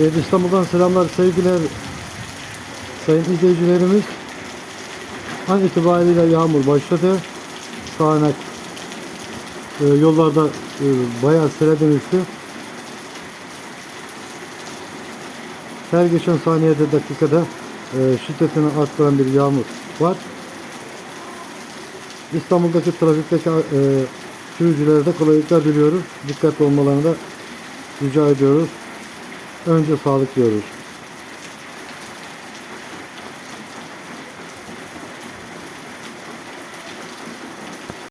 Evet İstanbul'dan selamlar, sevgiler sayın izleyicilerimiz. An itibariyle yağmur başladı. Sağanak e, yollarda e, bayağı sele dönüştü. Her geçen saniyede dakikada e, şiddetini arttıran bir yağmur var. İstanbul'daki trafikteki e, sürücülere de kolaylıklar diliyoruz. Dikkatli olmalarını da rica ediyoruz. Önce sağlık diyoruz.